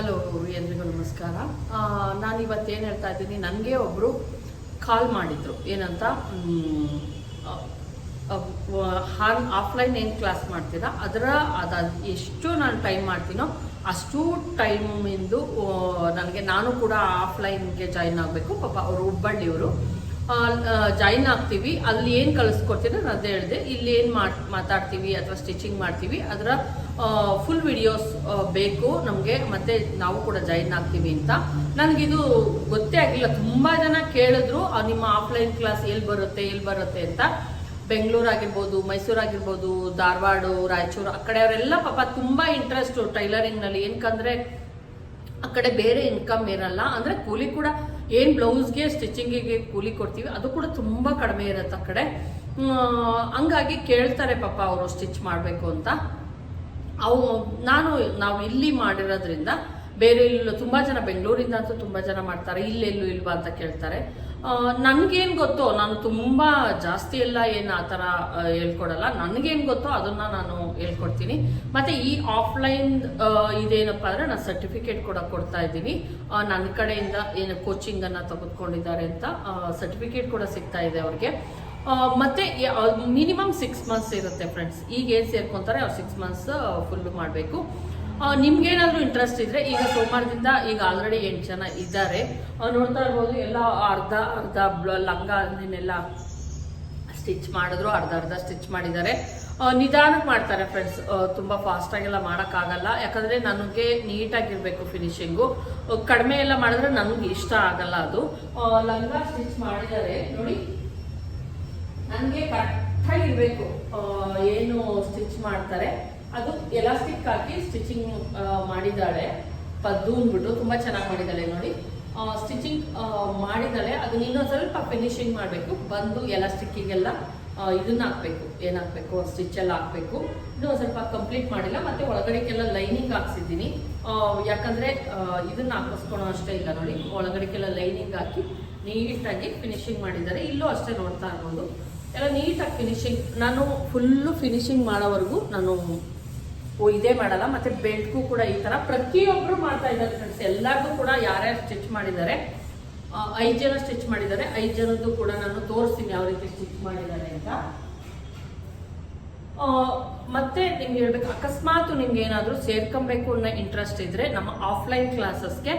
Hello, ಎಲ್ರಿಗೂ ನಮಸ್ಕಾರ. ನಾನು ಇವತ್ತು ಏನು ಹೇಳ್ತಾ ಇದ್ದೀನಿ, ನನಗೆ ಒಬ್ಬರು ಕಾಲ್ ಮಾಡಿದ್ರು. ಏನಂತ? ಹಾನ್ ಆಫ್ಲೈನ್ ಏನು ಕ್ಲಾಸ್ ಮಾಡ್ತೀರಾ? ಅದರ ಅದ, ಎಷ್ಟು ನಾನು ಟೈಮ್ ಮಾಡ್ತೀನೋ ಅಷ್ಟು ಟೈಮಿಂದು ನನಗೆ ನಾನು ಕೂಡ ಆಫ್ಲೈನ್ಗೆ ಜಾಯಿನ್ ಆಗಬೇಕು. ಪಾಪ ಅವರು ಹುಬ್ಬಳ್ಳಿಯವರು. ಜಾಯಿನ್ ಆಗ್ತೀವಿ. ಅಲ್ಲಿ ಏನು ಕಳಿಸ್ಕೊಡ್ತೀರ ನಾನು ಅದೇ ಹೇಳಿದೆ. ಇಲ್ಲಿ ಏನು ಮಾತಾಡ್ತೀವಿ ಅಥವಾ ಸ್ಟಿಚಿಂಗ್ ಮಾಡ್ತೀವಿ, ಅದರ ಫುಲ್ ವಿಡಿಯೋಸ್ ಬೇಕು ನಮಗೆ. ಮತ್ತೆ ನಾವು ಕೂಡ ಜಾಯಿನ್ ಆಗ್ತೀವಿ ಅಂತ. ನನಗಿದು ಗೊತ್ತೇ ಆಗಿಲ್ಲ. ತುಂಬ ಜನ ಕೇಳಿದ್ರು ನಿಮ್ಮ ಆಫ್ಲೈನ್ ಕ್ಲಾಸ್ ಎಲ್ಲಿ ಬರುತ್ತೆ ಎಲ್ಲಿ ಬರುತ್ತೆ ಅಂತ. ಬೆಂಗಳೂರು ಆಗಿರ್ಬೋದು, ಮೈಸೂರು ಆಗಿರ್ಬೋದು, ಧಾರವಾಡ, ರಾಯಚೂರು, ಆ ಕಡೆಯವರೆಲ್ಲ ಪಾಪ ತುಂಬ ಇಂಟ್ರೆಸ್ಟು ಟೈಲರಿಂಗ್ನಲ್ಲಿ. ಏನಕ್ಕಂದರೆ ಆ ಕಡೆ ಬೇರೆ ಇನ್ಕಮ್ ಇರಲ್ಲ. ಅಂದ್ರೆ ಕೂಲಿ ಕೂಡ ಏನ್ ಬ್ಲೌಸ್ಗೆ ಸ್ಟಿಚಿಂಗಿಗೆ ಕೂಲಿ ಕೊಡ್ತೀವಿ, ಅದು ಕೂಡ ತುಂಬಾ ಕಡಿಮೆ ಇರುತ್ತೆ ಆ ಕಡೆ. ಹಂಗಾಗಿ ಕೇಳ್ತಾರೆ ಪಾಪ ಅವರು ಸ್ಟಿಚ್ ಮಾಡಬೇಕು ಅಂತ. ಅವು, ನಾನು, ನಾವು ಇಲ್ಲಿ ಮಾಡಿರೋದ್ರಿಂದ ಬೇರೆ ಇಲ್ಲ ತುಂಬಾ ಜನ ಬೆಂಗಳೂರಿಂದ ಅಂತೂ ತುಂಬಾ ಜನ ಮಾಡ್ತಾರೆ, ಇಲ್ಲೆಲ್ಲೂ ಇಲ್ವಾ ಅಂತ ಕೇಳ್ತಾರೆ. ನನಗೇನು ಗೊತ್ತೋ, ನಾನು ತುಂಬಾ ಜಾಸ್ತಿ ಎಲ್ಲ ಏನು ಆ ಥರ ಹೇಳ್ಕೊಡಲ್ಲ. ನನಗೇನು ಗೊತ್ತೋ ಅದನ್ನ ನಾನು ಹೇಳ್ಕೊಡ್ತೀನಿ. ಮತ್ತೆ ಈ ಆಫ್ಲೈನ್ ಇದೇನಪ್ಪ ಅಂದ್ರೆ ನಾನು ಸರ್ಟಿಫಿಕೇಟ್ ಕೂಡ ಕೊಡ್ತಾ ಇದ್ದೀನಿ. ನನ್ನ ಕಡೆಯಿಂದ ಏನು ಕೋಚಿಂಗ್ ಅನ್ನ ತೆಗೆದುಕೊಂಡಿದ್ದಾರೆ ಅಂತ ಸರ್ಟಿಫಿಕೇಟ್ ಕೂಡ ಸಿಗ್ತಾ ಇದೆ ಅವ್ರಿಗೆ. ಮತ್ತು ಮತ್ತೆ ಮಿನಿಮಮ್ ಸಿಕ್ಸ್ ಮಂತ್ಸ್ ಇರುತ್ತೆ ಫ್ರೆಂಡ್ಸ್ ಈಗ ಏನು ಸೇರ್ಕೊಂತಾರೆ ಅವ್ರು ಸಿಕ್ಸ್ ಮಂತ್ಸ್ ಫುಲ್ ಮಾಡಬೇಕು. ನಿಮ್ಗೇನಾದ್ರೂ ಇಂಟ್ರೆಸ್ಟ್ ಇದ್ರೆ ಈಗ ಸೋಮವಾರದಿಂದ ಈಗ ಆಲ್ರೆಡಿ ಎಂಟು ಜನ ಇದ್ದಾರೆ. ನೋಡ್ತಾ ಇರ್ಬೋದು, ಎಲ್ಲ ಅರ್ಧ ಅರ್ಧ ಲಂಗ ಅದನ್ನೆಲ್ಲ ಸ್ಟಿಚ್ ಮಾಡಿದ್ರು, ಅರ್ಧ ಅರ್ಧ ಸ್ಟಿಚ್ ಮಾಡಿದ್ದಾರೆ. ನಿಧಾನಕ್ಕೆ ಮಾಡ್ತಾರೆ ಫ್ರೆಂಡ್ಸ್ ತುಂಬ ಫಾಸ್ಟಾಗೆಲ್ಲ ಮಾಡೋಕ್ಕಾಗಲ್ಲ. ಯಾಕಂದರೆ ನನಗೆ ನೀಟಾಗಿರಬೇಕು ಫಿನಿಶಿಂಗು ಕಡಿಮೆ ಎಲ್ಲ ಮಾಡಿದ್ರೆ ನನಗೆ ಇಷ್ಟ ಆಗಲ್ಲ ಅದು. ಲಂಗ ಸ್ಟಿಚ್ ಮಾಡಿದ್ದಾರೆ. ನೋಡಿ. ನನಗೆ ಕರೆಕ್ಟಾಗಿರಬೇಕು ಏನು ಸ್ಟಿಚ್ ಮಾಡ್ತಾರೆ. ಅದು ಎಲಾಸ್ಟಿಕ್ ಹಾಕಿ ಸ್ಟಿಚಿಂಗ್ ಮಾಡಿದ್ದಾಳೆ. ಪದ್ದು ಅಂದ್ಬಿಟ್ಟು ತುಂಬ ಚೆನ್ನಾಗಿ ಮಾಡಿದ್ದಾಳೆ ನೋಡಿ. ಸ್ಟಿಚಿಂಗ್ ಮಾಡಿದ್ದಾಳೆ. ಅದನ್ನ ಇನ್ನೊಂದು ಸ್ವಲ್ಪ ಫಿನಿಶಿಂಗ್ ಮಾಡಬೇಕು. ಬಂದು ಎಲಾಸ್ಟಿಕ್ಕಿಗೆಲ್ಲ ಇದನ್ನ ಹಾಕ್ಬೇಕು. ಏನು ಹಾಕ್ಬೇಕು ಸ್ಟಿಚ್ ಎಲ್ಲ ಹಾಕ್ಬೇಕು. ಇನ್ನೂ ಸ್ವಲ್ಪ ಕಂಪ್ಲೀಟ್ ಮಾಡಿಲ್ಲ. ಮತ್ತೆ ಒಳಗಡೆಗೆಲ್ಲ ಲೈನಿಂಗ್ ಹಾಕ್ಸಿದ್ದೀನಿ. ಯಾಕಂದ್ರೆ ಇದನ್ನ ಹಾಕಿಸ್ಕೊಳೋ ಅಷ್ಟೇ ಇಲ್ಲ ನೋಡಿ. ಒಳಗಡೆಗೆಲ್ಲ ಲೈನಿಂಗ್ ಹಾಕಿ ನೀಟಾಗಿ ಫಿನಿಶಿಂಗ್ ಮಾಡಿದ್ದಾರೆ. ಇಲ್ಲೂ ಅಷ್ಟೇ ನೋಡ್ತಾ ಇರ್ಬೋದು. ಎಲ್ಲ ನೀಟಾಗಿ ಫಿನಿಶಿಂಗ್ ನಾನು ಫುಲ್ಲು ಫಿನಿಶಿಂಗ್ ಮಾಡೋವರೆಗೂ ನಾನು ಇದೇ ಮಾಡಲ್ಲ, ಮತ್ತೆ ಬೆಲ್ಟ್ಗೂ ಕೂಡ ಈ ತರ ಪ್ರತಿಯೊಬ್ಬರು ಮಾಡ್ತಾ ಇದ್ದಾರೆ ಫ್ರೆಂಡ್ಸ್ ಎಲ್ಲರಿಗೂ ಕೂಡ ಯಾರ್ಯಾರು ಸ್ಟಿಚ್ ಮಾಡಿದ್ದಾರೆ ಐದು ಜನ ಸ್ಟಿಚ್ ಮಾಡಿದ್ದಾರೆ, ಐದು ಜನದ್ದು ಕೂಡ ನಾನು ತೋರಿಸ್ತೀನಿ ಯಾವ ರೀತಿ ಸ್ಟಿಚ್ ಮಾಡಿದ್ದಾರೆ ಅಂತ. ಮತ್ತೆ ನಿಮ್ಗೆ ಹೇಳ್ಬೇಕು, ಅಕಸ್ಮಾತ್ ನಿಮ್ಗೆ ಏನಾದರೂ ಸೇರ್ಕೊಬೇಕು ಅನ್ನೋ ಇಂಟ್ರೆಸ್ಟ್ ಇದ್ರೆ ನಮ್ಮ ಆಫ್ಲೈನ್ ಕ್ಲಾಸಸ್ಗೆ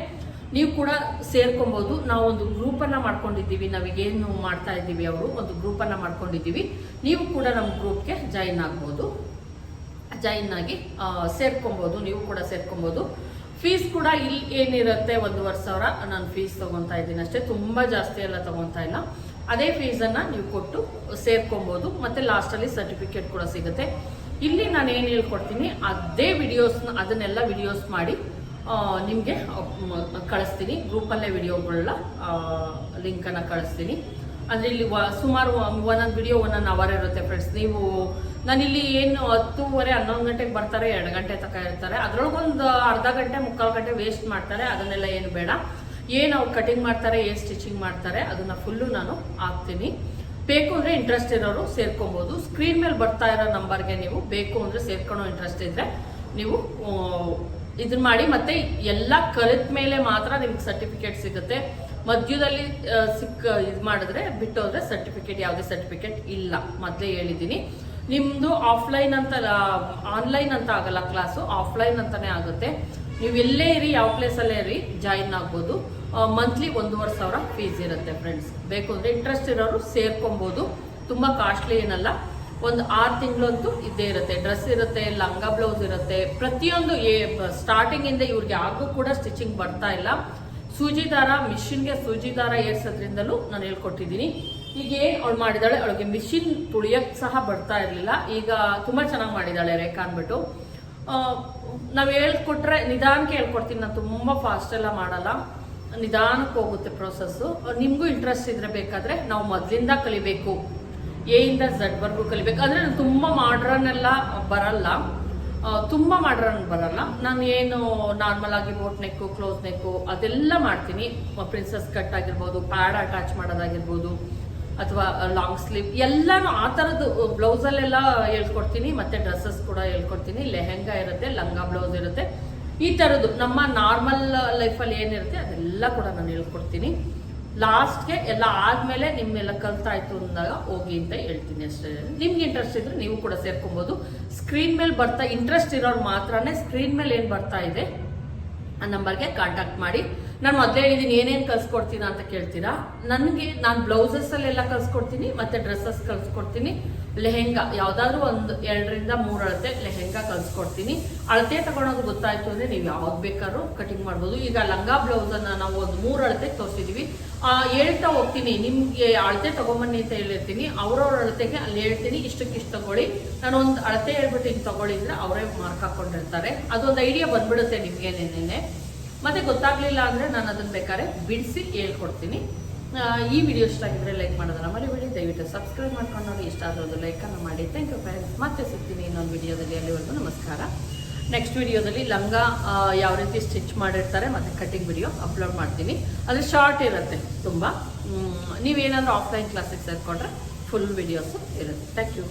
ನೀವು ಕೂಡ ಸೇರ್ಕೊಬೋದು. ನಾವು ಒಂದು ಗ್ರೂಪನ್ನು ಮಾಡ್ಕೊಂಡಿದ್ದೀವಿ, ನಾವೀಗೇನು ಮಾಡ್ತಾ ಇದ್ದೀವಿ ಅವರು, ಒಂದು ಗ್ರೂಪನ್ನು ಮಾಡ್ಕೊಂಡಿದ್ದೀವಿ. ನೀವು ಕೂಡ ನಮ್ಮ ಗ್ರೂಪ್ಗೆ ಜಾಯಿನ್ ಆಗ್ಬೋದು. ಜಾಯಿನ್ ಆಗಿ ಸೇರ್ಕೊಬೋದು, ನೀವು ಕೂಡ ಸೇರ್ಕೊಬೋದು. ಫೀಸ್ ಕೂಡ ಇಲ್ಲಿ ಏನಿರುತ್ತೆ ಒಂದೂವರೆ ಸಾವಿರ ನಾನು ಫೀಸ್ ತೊಗೊತಾ ಇದ್ದೀನಿ ಅಷ್ಟೇ. ತುಂಬ ಜಾಸ್ತಿ ಎಲ್ಲ ತೊಗೊತಾ ಇಲ್ಲ. ಅದೇ ಫೀಸನ್ನು ನೀವು ಕೊಟ್ಟು ಸೇರ್ಕೊಬೋದು. ಮತ್ತು ಲಾಸ್ಟಲ್ಲಿ ಸರ್ಟಿಫಿಕೇಟ್ ಕೂಡ ಸಿಗುತ್ತೆ. ಇಲ್ಲಿ ನಾನು ಏನು ಹೇಳ್ಕೊಡ್ತೀನಿ, ಅದೇ ವಿಡಿಯೋಸ್ನ ಅದನ್ನೆಲ್ಲ ವಿಡಿಯೋಸ್ ಮಾಡಿ ನಿಮಗೆ ಕಳಿಸ್ತೀನಿ. ಗ್ರೂಪಲ್ಲೇ ವಿಡಿಯೋಗಳನ್ನ ಲಿಂಕನ್ನು ಕಳಿಸ್ತೀನಿ. ಅಂದರೆ ಇಲ್ಲಿ ಸುಮಾರು ಒಂದೊಂದು ವಿಡಿಯೋ ಒನ್ ಅವರ್ ಇರುತ್ತೆ ಫ್ರೆಂಡ್ಸ್ ನೀವು ನಾನಿಲ್ಲಿ ಏನು ಹತ್ತೂವರೆ, ಹನ್ನೊಂದು ಗಂಟೆಗೆ ಬರ್ತಾರೆ, ಎರಡು ಗಂಟೆ ತನಕ ಇರ್ತಾರೆ. ಅದ್ರೊಳಗೊಂದು ಅರ್ಧ ಗಂಟೆ, ಮುಕ್ಕಾಲು ಗಂಟೆ ವೇಸ್ಟ್ ಮಾಡ್ತಾರೆ. ಅದನ್ನೆಲ್ಲ ಏನು ಬೇಡ. ಏನು ಅವ್ರು ಕಟಿಂಗ್ ಮಾಡ್ತಾರೆ, ಏನು ಸ್ಟಿಚಿಂಗ್ ಮಾಡ್ತಾರೆ, ಅದನ್ನ ಫುಲ್ಲು ನಾನು ಹಾಕ್ತೀನಿ. ಬೇಕು ಅಂದರೆ ಇಂಟ್ರೆಸ್ಟ್ ಇರೋರು ಸೇರ್ಕೊಬೋದು. ಸ್ಕ್ರೀನ್ ಮೇಲೆ ಬರ್ತಾ ಇರೋ ನಂಬರ್ಗೆ ನೀವು ಬೇಕು ಅಂದರೆ ಸೇರ್ಕೊಳ್ಳೋ ಇಂಟ್ರೆಸ್ಟ್ ಇದ್ದರೆ ನೀವು ಇದನ್ನ ಮಾಡಿ. ಮತ್ತೆ ಎಲ್ಲ ಕಲಿತ ಮೇಲೆ ಮಾತ್ರ ನಿಮ್ಗೆ ಸರ್ಟಿಫಿಕೇಟ್ ಸಿಗುತ್ತೆ. ಮಧ್ಯದಲ್ಲಿ ಸಿಕ್ಕ ಇದು ಮಾಡಿದ್ರೆ, ಬಿಟ್ಟೋದ್ರೆ ಸರ್ಟಿಫಿಕೇಟ್ ಯಾವುದೇ ಸರ್ಟಿಫಿಕೇಟ್ ಇಲ್ಲ. ಮೊದಲೇ ಹೇಳಿದ್ದೀನಿ. ನಿಮ್ಮದು ಆಫ್ಲೈನ್ ಅಂತ ಆನ್ಲೈನ್ ಅಂತ ಆಗಲ್ಲ ಕ್ಲಾಸು ಆಫ್ಲೈನ್ ಅಂತಾನೆ ಆಗುತ್ತೆ. ನೀವು ಎಲ್ಲೇ ಇರಿ, ಯಾವ ಪ್ಲೇಸಲ್ಲೇ ಇರಿ ಜಾಯಿನ್ ಆಗ್ಬೋದು. ಮಂತ್ಲಿ ಒಂದೂವರೆ ಸಾವಿರ ಫೀಸ್ ಇರುತ್ತೆ ಫ್ರೆಂಡ್ಸ್ ಬೇಕು ಅಂದರೆ ಇಂಟ್ರೆಸ್ಟ್ ಇರೋರು ಸೇರ್ಕೊಬೋದು. ತುಂಬ ಕಾಸ್ಟ್ಲಿ ಏನಲ್ಲ. ಒಂದು ಆರು ತಿಂಗಳಂತೂ ಇದ್ದೇ ಇರುತ್ತೆ. ಡ್ರೆಸ್ ಇರುತ್ತೆ, ಲಂಗ ಬ್ಲೌಸ್ ಇರುತ್ತೆ. ಪ್ರತಿಯೊಂದು ಸ್ಟಾರ್ಟಿಂಗ್ ಇಂದ ಇವ್ರಿಗೆ ಯಾರಿಗೂ ಕೂಡ ಸ್ಟಿಚಿಂಗ್ ಬರ್ತಾ ಇಲ್ಲ. ಸೂಜಿ ದಾರ ಮಿಷಿನ್ಗೆ ಸೂಜಿ ದಾರ ಏರ್ಸೋದ್ರಿಂದಲೂ ನಾನು ಹೇಳ್ಕೊಟ್ಟಿದ್ದೀನಿ. ಈಗ ಏನು ಅವಳು ಮಾಡಿದಾಳೆ, ಅವಳಿಗೆ ಮಿಷಿನ್ ತುಳಿಯಕ್ಕೆ ಸಹ ಬರ್ತಾ ಇರಲಿಲ್ಲ. ಈಗ ತುಂಬ ಚೆನ್ನಾಗಿ ಮಾಡಿದ್ದಾಳೆ ರೇಖಾ ಅಂದ್ಬಿಟ್ಟು. ನಾವು ಹೇಳ್ಕೊಟ್ರೆ ನಿಧಾನಕ್ಕೆ ಹೇಳ್ಕೊಡ್ತೀನಿ, ನಾನು ತುಂಬ ಫಾಸ್ಟ್ ಎಲ್ಲ ಮಾಡಲ್ಲ. ನಿಧಾನಕ್ಕೆ ಹೋಗುತ್ತೆ ಪ್ರೊಸೆಸ್ಸು ನಿಮಗೂ ಇಂಟ್ರೆಸ್ಟ್ ಇದ್ರೆ ಬೇಕಾದ್ರೆ ನಾವು ಮೊದಲಿಂದ ಕಲಿಬೇಕು. ಎ ಇಂದ ಝಡ್ ವರ್ಗೂ ಕಲಿಬೇಕು. ಅಂದರೆ ನಾನು ತುಂಬ ಮಾಡ್ರನ್ನೆಲ್ಲ ಬರಲ್ಲ. ತುಂಬ ಮಾಡ್ರನ್ ಬರಲ್ಲ. ನಾನು ಏನು ನಾರ್ಮಲ್ ಆಗಿ ಬೋಟ್ ನೆಕ್ಕು ಕ್ಲೋಸ್ ನೆಕ್ಕು ಅದೆಲ್ಲ ಮಾಡ್ತೀನಿ. ಪ್ರಿನ್ಸಸ್ ಕಟ್ ಆಗಿರ್ಬೋದು ಪ್ಯಾಡ್ ಅಟ್ಯಾಚ್ ಮಾಡೋದಾಗಿರ್ಬೋದು, ಅಥವಾ ಲಾಂಗ್ ಸ್ಲೀವ್ ಎಲ್ಲಾನು ಆ ಥರದ್ದು ಬ್ಲೌಸಲ್ಲೆಲ್ಲ ಹೇಳ್ಕೊಡ್ತೀನಿ. ಮತ್ತೆ ಡ್ರೆಸ್ಸಸ್ ಕೂಡ ಹೇಳ್ಕೊಡ್ತೀನಿ. ಲೆಹೆಂಗಾ ಇರುತ್ತೆ, ಲಂಗ ಬ್ಲೌಸ್ ಇರುತ್ತೆ. ಈ ಥರದ್ದು ನಮ್ಮ ನಾರ್ಮಲ್ ಲೈಫಲ್ಲಿ ಏನಿರುತ್ತೆ ಅದೆಲ್ಲ ಕೂಡ ನಾನು ಹೇಳ್ಕೊಡ್ತೀನಿ. ಲಾಸ್ಟ್ಗೆ ಎಲ್ಲ ಆದಮೇಲೆ ನಿಮ್ಮೆಲ್ಲ ಕಲ್ತಾಯ್ತು ಅಂದಾಗ ಹೋಗಿ ಅಂತ ಹೇಳ್ತೀನಿ ಅಷ್ಟೇ. ನಿಮ್ಗೆ ಇಂಟ್ರೆಸ್ಟ್ ಇದ್ರೆ ನೀವು ಕೂಡ ಸೇರ್ಕೊಬೋದು. ಸ್ಕ್ರೀನ್ ಮೇಲೆ ಬರ್ತಾ ಇಂಟ್ರೆಸ್ಟ್ ಇರೋರು ಮಾತ್ರನೇ ಸ್ಕ್ರೀನ್ ಮೇಲೆ ಏನು ಬರ್ತಾ ಇದೆ ಆ ನಂಬರ್ಗೆ ಕಾಂಟ್ಯಾಕ್ಟ್ ಮಾಡಿ. ನಾನು ಮೊದಲೇ ಹೇಳಿದ್ದೀನಿ ಏನೇನು ಕಲ್ಸ್ಕೊಡ್ತೀನಿ ಅಂತ ಕೇಳ್ತೀರಾ? ನನಗೆ ನಾನು ಬ್ಲೌಸಸ್ಸಲ್ಲೆಲ್ಲ ಕಲ್ಸ್ಕೊಡ್ತೀನಿ, ಮತ್ತು ಡ್ರೆಸ್ಸಸ್ ಕಲ್ಸ್ಕೊಡ್ತೀನಿ. ಲೆಹೆಂಗಾ, ಯಾವುದಾದ್ರೂ ಒಂದು ಎರಡರಿಂದ ಮೂರು ಅಳತೆ ಲೆಹೆಂಗಾ ಕಲ್ಸ್ಕೊಡ್ತೀನಿ ಅಳತೆ ತಗೊಳೋದು ಗೊತ್ತಾಯ್ತು ಅಂದರೆ ನೀವು ಯಾವ್ದು ಬೇಕಾದ್ರೂ ಕಟಿಂಗ್ ಮಾಡ್ಬೋದು. ಈಗ ಲಂಗ ಬ್ಲೌಸನ್ನು ನಾವು ಒಂದು ಮೂರು ಅಳತೆ ತೋರಿಸಿದ್ದೀವಿ ಹೇಳ್ತಾ ಹೋಗ್ತೀನಿ, ನಿಮಗೆ ಅಳತೆ ತಗೊಂಬನ್ನಿ ಅಂತ ಹೇಳಿರ್ತೀನಿ. ಅವ್ರವ್ರ ಅಳತೆಗೆ ಅಲ್ಲಿ ಹೇಳ್ತೀನಿ ಇಷ್ಟಕ್ಕೆ ಇಷ್ಟು ತಗೊಳ್ಳಿ. ನಾನು ಒಂದು ಅಳತೆ ಹೇಳ್ಬಿಟ್ಟು ಹಿಂಗೆ ತಗೊಳ್ಳಿದ್ರೆ ಅವರೇ ಮಾರ್ಕ್ ಹಾಕೊಂಡಿರ್ತಾರೆ. ಅದೊಂದು ಐಡಿಯಾ ಬಂದ್ಬಿಡುತ್ತೆ ನಿಮಗೆ ನೆನ್ನೆ ಮತ್ತೆ ಗೊತ್ತಾಗ್ಲಿಲ್ಲ ಅಂದರೆ ನಾನು ಅದನ್ನ ಬೇಕಾದ್ರೆ ಬಿಡಿಸಿ ಹೇಳ್ಕೊಡ್ತೀನಿ. ಈ ವಿಡಿಯೋ ಇಷ್ಟ ಆಗಿದ್ರೆ ಲೈಕ್ ಮಾಡೋದನ್ನ ಮರಿಬೇಡಿ. ದಯವಿಟ್ಟು ಸಬ್ಸ್ಕ್ರೈಬ್ ಮಾಡ್ಕೊಂಡು ನೋಡಿ. ಇಷ್ಟ ಆದ್ರೆ ಒಂದು ಲೈಕನ್ನು ಮಾಡಿ. ಥ್ಯಾಂಕ್ ಯು ಫ್ರೆಂಡ್ಸ್ ಮತ್ತೆ ಸಿಗ್ತೀನಿ ಇನ್ನೊಂದು ವಿಡಿಯೋದಲ್ಲಿ ಅಲ್ಲಿವರೆಗೂ ನಮಸ್ಕಾರ. ನೆಕ್ಸ್ಟ್ ವಿಡಿಯೋದಲ್ಲಿ ಲಂಗ ಯಾವ ರೀತಿ ಸ್ಟಿಚ್ ಮಾಡಿರ್ತಾರೆ ಮತ್ತು ಕಟಿಂಗ್ ವಿಡಿಯೋ ಅಪ್ಲೋಡ್ ಮಾಡ್ತೀನಿ. ಅದು ಶಾರ್ಟ್ ಇರುತ್ತೆ ತುಂಬ. ನೀವೇನಾದರೂ ಆಫ್ಲೈನ್ ಕ್ಲಾಸಿಗೆ ಸೇರಿಕೊಂಡ್ರೆ ಫುಲ್ ವಿಡಿಯೋಸು ಇರುತ್ತೆ. Thank you